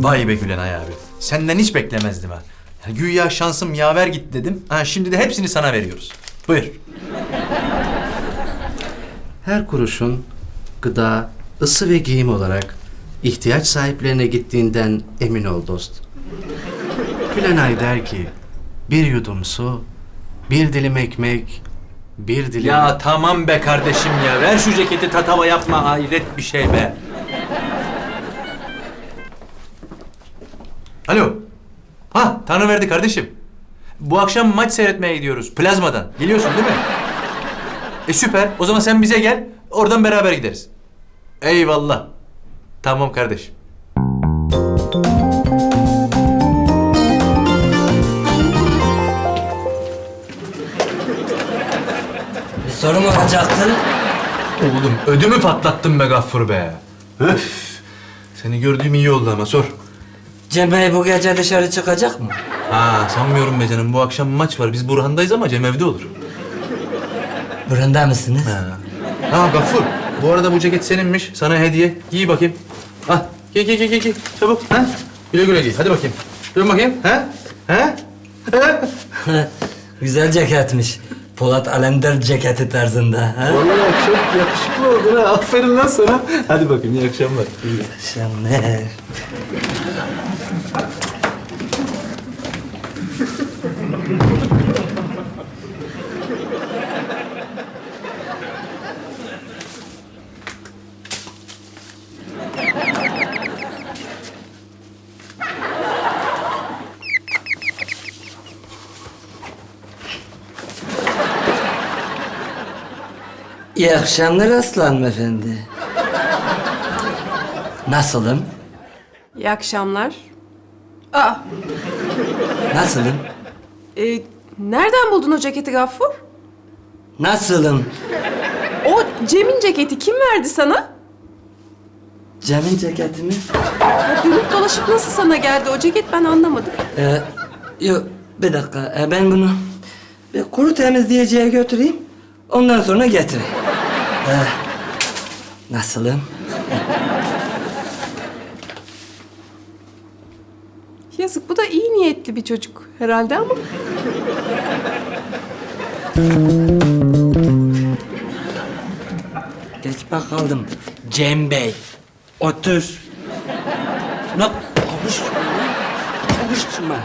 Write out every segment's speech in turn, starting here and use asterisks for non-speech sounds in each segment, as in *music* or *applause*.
Vay be Gülenay abi. Senden hiç beklemezdim ha. Ya güya şansım yaver gitti dedim. Ha, şimdi de hepsini sana veriyoruz. Buyur. Her kuruşun gıda, ısı ve giyim olarak ihtiyaç sahiplerine gittiğinden emin ol dost. Gülenay der ki, bir yudum su, bir dilim ekmek, bir dilim... Ya tamam be kardeşim ya. Ver şu ceketi tatava yapma. Hayret bir şey be. Alo. Ha Tanrı verdi kardeşim. Bu akşam maç seyretmeye gidiyoruz. Plazmadan. Geliyorsun değil mi? E süper. O zaman sen bize gel. Oradan beraber gideriz. Eyvallah. Tamam kardeşim. Bir sorum olacaktı. Oğlum ödümü patlattın be Gaffur be. Öf. Seni gördüğüm iyi oldu ama sor. Cem Bey bu gece dışarı çıkacak mı? Ha sanmıyorum be canım. Bu akşam maç var. Biz Burhan'dayız ama Cem evde olur. Burunda mısınız? Ha. Ha Gaffur. Bu arada bu ceket seninmiş. Sana hediye. Giy bakayım. Ha. Giy giy giy giy. giy. Çabuk. Ha. Güle güle giy. Hadi bakayım. Dön bakayım. Ha. Ha. Ha. *laughs* Güzel ceketmiş. Polat Alemdar ceketi tarzında. Ha? Vallahi çok yakışıklı oldun ha. Aferin lan sana. Hadi bakayım. iyi akşamlar. Akşamlar. *laughs* İyi akşamlar Aslan Efendi. Nasılım? İyi akşamlar. Aa, Nasılım? e, nereden buldun o ceketi Gaffur? Nasılım? O Cem'in ceketi kim verdi sana? Cem'in ceketimi? Ya dönüp dolaşıp nasıl sana geldi o ceket ben anlamadım. Ee, yok bir dakika Ee, ben bunu bir kuru temizleyiciye götüreyim. Ondan sonra getireyim. Ee, nasılım? Yazık bu da iyi niyetli bir çocuk herhalde ama. Geç bakalım Cem Bey. Otur. Ne? Konuşma. Konuşma.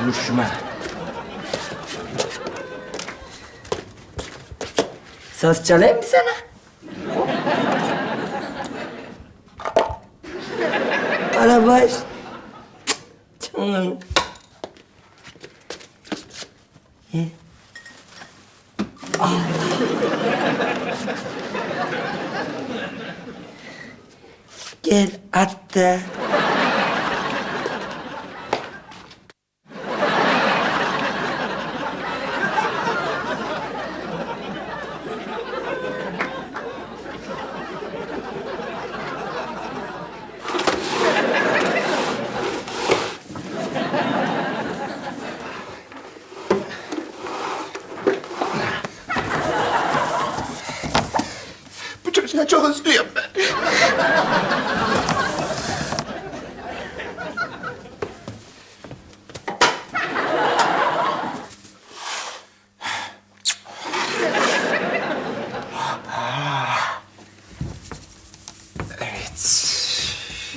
Konuşma. Saz çalayım mı sana? Arabaş. Canım.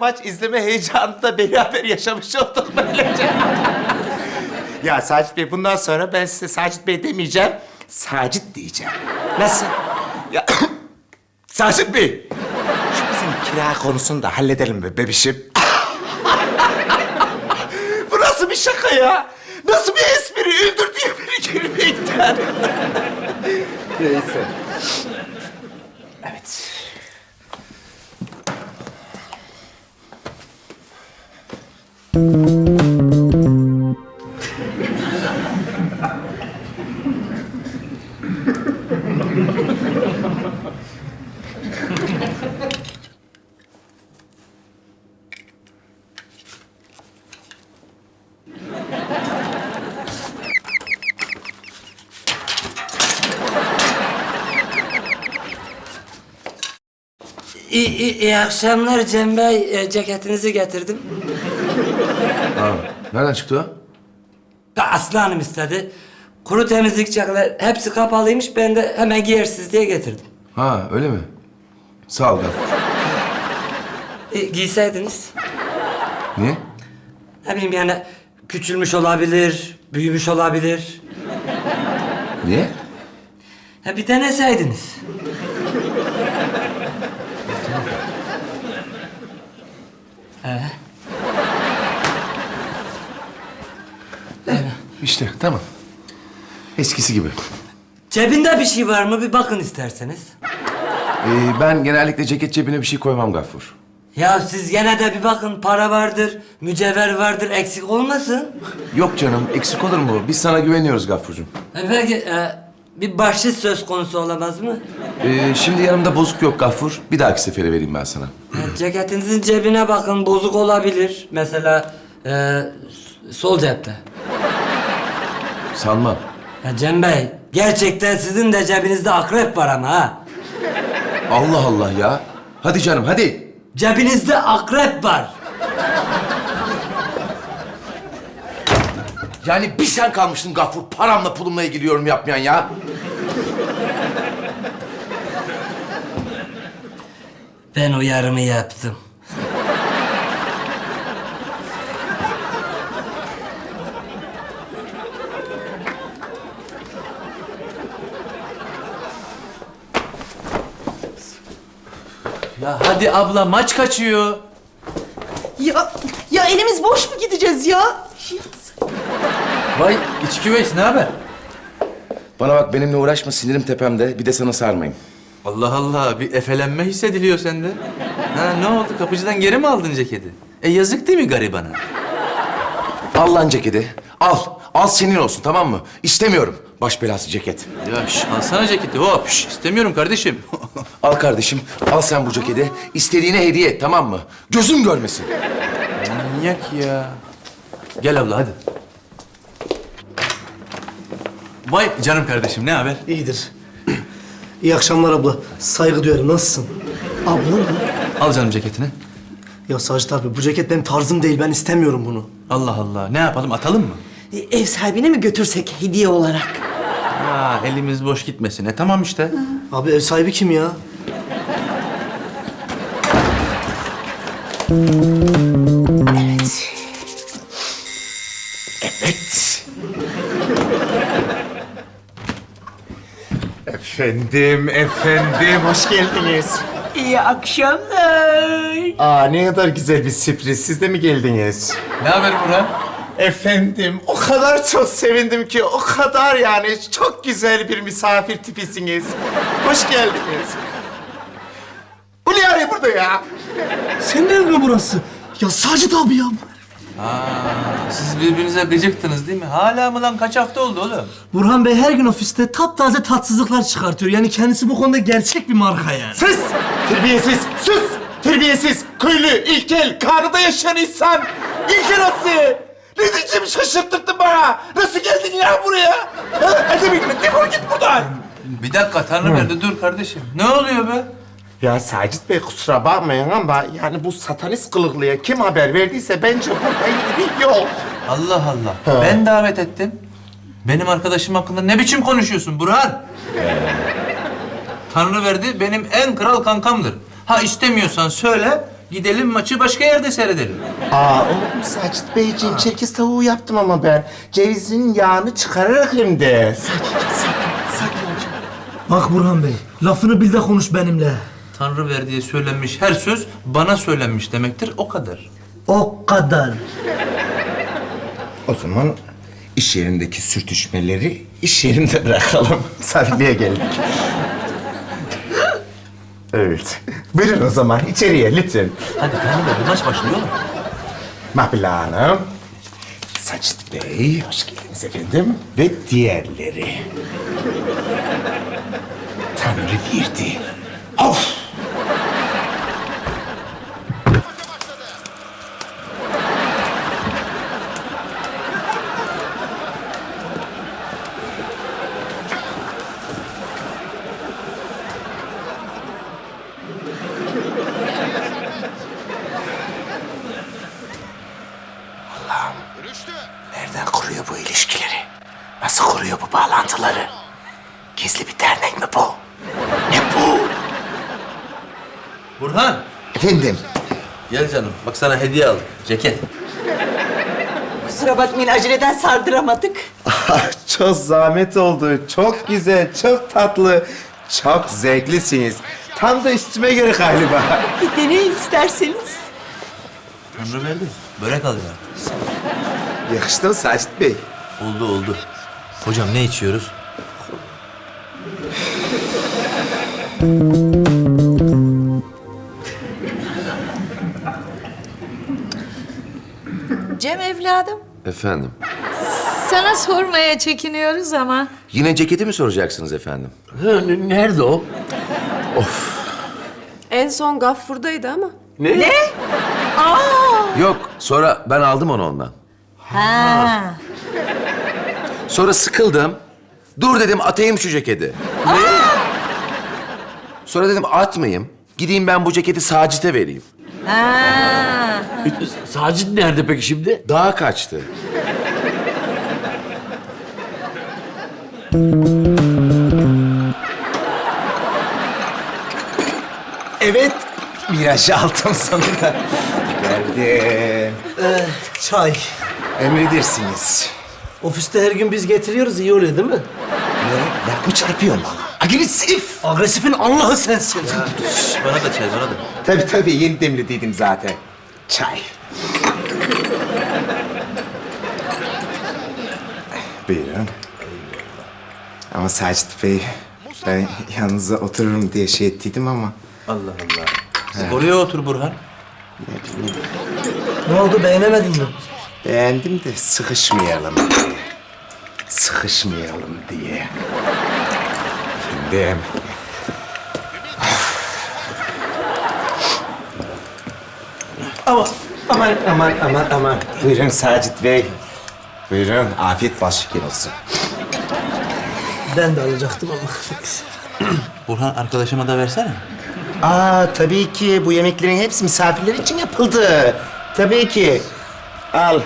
maç izleme heyecanını da beraber yaşamış olduk böylece. ya Sacit Bey bundan sonra ben size Sacit Bey demeyeceğim. Sacit diyeceğim. Nasıl? Ya *coughs* Sacit Bey. Şu bizim kira konusunu da halledelim be bebişim. Bu nasıl bir şaka ya? Nasıl bir espri? Öldürdüğüm beni gülmekten. Neyse. İyi, iyi, iyi akşamlar Cem Bey. E, ceketinizi getirdim. Ha, nereden çıktı o? Ya Aslı Hanım istedi. Kuru temizlik ceketler hepsi kapalıymış. Ben de hemen giyersiz diye getirdim. Ha, öyle mi? Sağ ol Gaffur. E, giyseydiniz. Niye? Ne bileyim yani küçülmüş olabilir, büyümüş olabilir. Niye? Ha bir deneseydiniz. İşte, tamam. Eskisi gibi. Cebinde bir şey var mı? Bir bakın isterseniz. Ee, ben genellikle ceket cebine bir şey koymam Gaffur. Ya siz gene de bir bakın. Para vardır, mücevher vardır. Eksik olmasın. Yok canım, eksik olur mu? Biz sana güveniyoruz Gaffurcuğum. E Peki e, bir bahşiş söz konusu olamaz mı? Ee, şimdi yanımda bozuk yok Gaffur. Bir dahaki sefere vereyim ben sana. E, ceketinizin cebine bakın. Bozuk olabilir. Mesela e, sol cepte. Sanmam. Ya Cem Bey, gerçekten sizin de cebinizde akrep var ama ha. Allah Allah ya. Hadi canım, hadi. Cebinizde akrep var. Yani bir sen kalmıştın Gaffur. Paramla pulumla ilgili yorum yapmayan ya. Ben uyarımı yaptım. Ya hadi abla maç kaçıyor. Ya, ya elimiz boş mu gideceğiz ya? Vay iç güveç ne haber? Bana bak benimle uğraşma sinirim tepemde. Bir de sana sarmayayım. Allah Allah bir efelenme hissediliyor sende. Ha ne oldu kapıcıdan geri mi aldın ceketi? E yazık değil mi garibana? Al lan ceketi. Al. Al senin olsun tamam mı? İstemiyorum. Baş belası ceket. Ya şş, alsana ceketi hop şş, istemiyorum kardeşim. *laughs* Al kardeşim. Al sen bu ceketi. İstediğine hediye et tamam mı? Gözüm görmesin. Manyak ya. Gel abla hadi. Vay canım kardeşim ne haber? İyidir. İyi akşamlar abla. Saygı duyarım. Nasılsın? Abla mı? Al canım ceketini. Ya Sacit abi bu ceket benim tarzım değil. Ben istemiyorum bunu. Allah Allah ne yapalım atalım mı? E, Ev sahibine mi götürsek hediye olarak? Ha elimiz boş gitmesin. E tamam işte. Abi ev sahibi kim ya? Evet. Efendim, efendim, hoş geldiniz. İyi akşamlar. Aa, ne kadar güzel bir sürpriz. Siz de mi geldiniz? Ne haber Burhan? Efendim, o kadar çok sevindim ki, o kadar yani çok güzel bir misafir tipisiniz. Hoş geldiniz. Bu ne arıyor burada ya? Senin ev mi burası? Ya Sacit abi ya. Siz birbirinize gıcıktınız değil mi? Hala mı lan kaç hafta oldu oğlum? Burhan Bey her gün ofiste taptaze tatsızlıklar çıkartıyor. Yani kendisi bu konuda gerçek bir marka yani. Sus! Terbiyesiz, sus! Terbiyesiz, köylü, ilkel, karıda yaşayan insan. İlkel nasıl? Ne diyeceğimi şaşırttırdın bana. Nasıl geldin ya buraya? Ha? Hadi defol git buradan. Bir dakika Tanrı verdi dur kardeşim. Ne oluyor be? Ya Sacit Bey kusura bakmayın ama yani bu satanist kılıklıya kim haber verdiyse bence burada ilgili yok. Allah Allah. Ben davet ettim. Benim arkadaşım hakkında ne biçim konuşuyorsun Burhan? Tanrı verdi benim en kral kankamdır. Ha istemiyorsan söyle gidelim maçı başka yerde seyredelim. Aa olur mu Sacit Beyciğim? Çerkez tavuğu yaptım ama ben. Cevizin yağını çıkararak hem de. Bak Burhan Bey, lafını bil de konuş benimle. Tanrı verdiği söylenmiş her söz bana söylenmiş demektir o kadar. O kadar. O zaman iş yerindeki sürtüşmeleri iş yerinde bırakalım. *laughs* Sarılıya geldik. Evet. *laughs* Buyurun o zaman içeriye lütfen. Hadi Tanrı verdi maç başlıyor oğlum. Mahpile Hanım, Sacit Bey, hoş geldiniz efendim. Ve diğerleri. Tanrı verdi. Of! Allah'ım. Nereden kuruyor bu ilişkileri? Nasıl kuruyor bu bağlantıları? Gizli bir dernek mi bu? Ne bu? Burhan. Efendim? Gel canım. Bak sana hediye aldık. Ceket. Kusura bakmayın aceleden sardıramadık. çok zahmet oldu. Çok güzel, çok tatlı. Çok zevklisiniz. Tam da üstüme göre galiba. Bir deneyin isterseniz. Tanrı verdi. Börek al ya. Yakıştı mı Sacit Bey? Oldu oldu. Hocam ne içiyoruz? Cem evladım, Efendim? sana sormaya çekiniyoruz ama Yine ceketi mi soracaksınız efendim? Nerede o? En son Gaffur'daydı ama. Yok, sonra ben aldım onu ondan. ha. Sonra sıkıldım. Dur dedim atayım şu ceketi. Ne? Sonra dedim atmayayım. Gideyim ben bu ceketi Sacit'e vereyim. Ha. Sacit nerede peki şimdi? Daha kaçtı. Evet, virajı aldım sonunda. Geldim. Çay. Emredersiniz. Ofiste her gün biz getiriyoruz iyi oluyor değil mi? Laf mı çarpıyorsun bana? Agresif. Agresifin Allah'ı sensin. Bana da çay bana da. Tabii tabii, yeni demlediydim zaten. Çay. Buyurun. Ama Sacit Bey, ben yanınıza otururum diye şey ettiydim ama... Allah Allah. Oraya otur Burhan. Ne oldu beğenemedin mi? Beğendim de sıkışmayalım diye. Sıkışmayalım diye. Efendim. Ama aman aman aman aman. Buyurun Sacit Bey. Buyurun afiyet bal şeker olsun. Ben de alacaktım ama. Burhan arkadaşıma da versene. Aa tabii ki bu yemeklerin hepsi misafirler için yapıldı. Tabii ki. Al.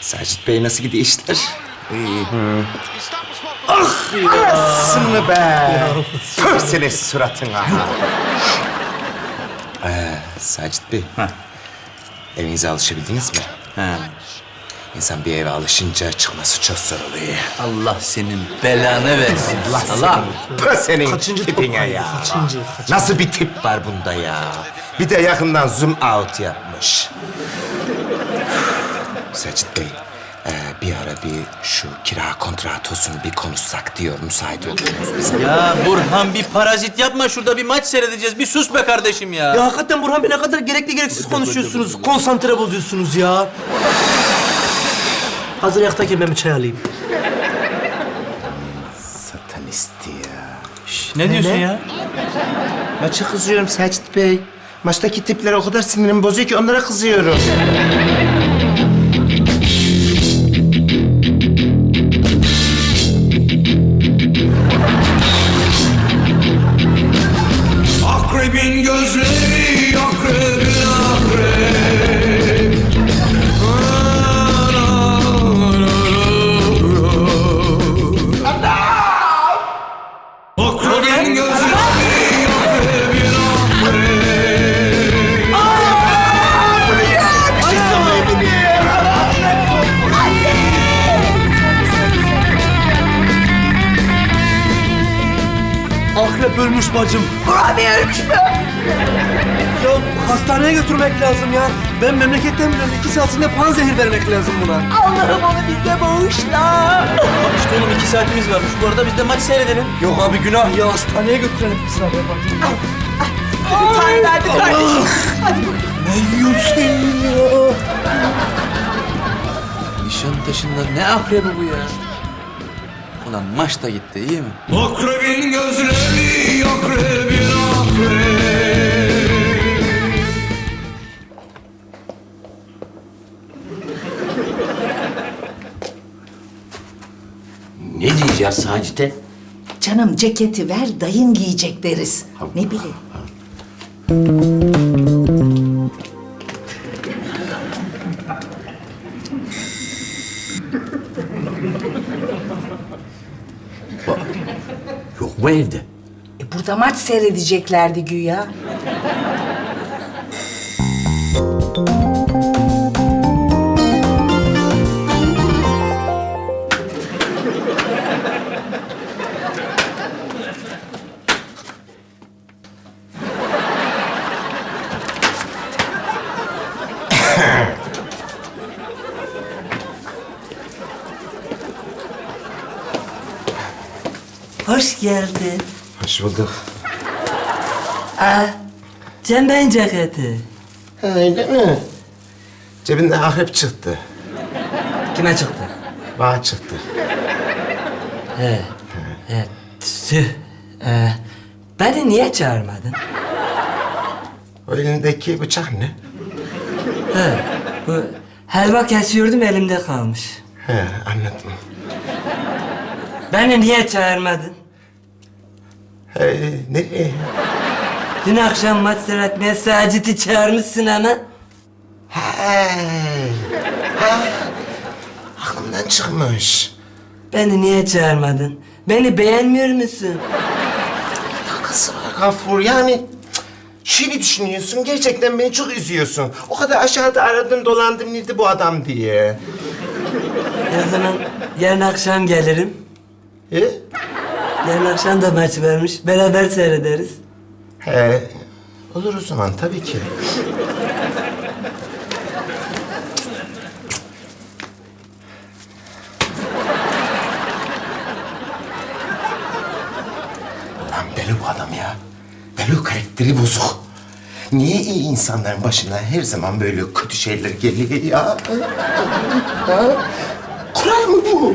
Sacit Bey nasıl gidiyor işler? İyi. Ah yarasını be. Tür senin suratına. Ee, Sacit Bey. Evinize alışabildiniz mi? He. İnsan bir eve alışınca çıkması çok zor oluyor. Allah senin belanı versin. Allah. Pı senin Kaçıncı tipine ya. Kaçıncı? Nasıl bir tip var bunda ya? Bir de yakından zoom out yapmış. Sacit Bey, e, bir ara bir şu kira kontratosunu bir konuşsak diyor. Müsait oldunuz bize. Ya Burhan bir parazit yapma şurada bir maç seyredeceğiz. Bir sus be kardeşim ya. Ya hakikaten Burhan Bey ne kadar gerekli gereksiz konuşuyorsunuz. Konsantre bozuyorsunuz ya. Hazır yaktayken ben bir çay alayım. Satanisti ya. Şş, ne diyorsun ya? Maça kızıyorum Sacit Bey. Maçtaki tipler o kadar sinirimi bozuyor ki onlara kızıyorum. Akrep ölmüş bacım. Bey ölmüş mü? Ya hastaneye götürmek lazım ya. Ben memleketten biliyorum. İki saat içinde panzehir vermek lazım buna. Allah'ım onu bize bağışla. İşte oğlum iki saatimiz varmış. Bu arada biz de maç seyredelim. Yok abi günah ya. Hastaneye götürelim bak. Bir tane verdi kardeşim. Hadi bakalım. Ne yiyorsun ya? Nişantaşı'nda ne akrebi bu ya? Lan maç gitti iyi mi? Akrebin gözleri akrebin akrep. Ne diyeceğiz Hacite? Canım ceketi ver, dayın giyecek deriz. Ne bileyim. Evde? E burada maç seyredeceklerdi güya. Cem Bey'in ceketi. Öyle mi? Cebinden akrep çıktı. Kime çıktı? Bağ çıktı. He. He. Tüh. Ee, beni niye çağırmadın? O elindeki bıçak ne? He. Bu helva kesiyordum elimde kalmış. He anladım. Beni niye çağırmadın? He, nereye? Dün akşam maç seyretmeye Sacit'i çağırmışsın ama. He. Ha. Aklımdan çıkmış. Beni niye çağırmadın? Beni beğenmiyor musun? Alakası var Gafur yani... Şöyle düşünüyorsun, gerçekten beni çok üzüyorsun. O kadar aşağıda aradım dolandım nerede bu adam diye. O zaman yarın akşam gelirim. He? Yarın akşam da maç vermiş. Beraber seyrederiz. He. Olur o zaman tabii ki. Lan deli bu adam ya. Deli karakteri bozuk. Niye iyi insanların başına her zaman böyle kötü şeyler geliyor ya? Ha? Kural mı bu?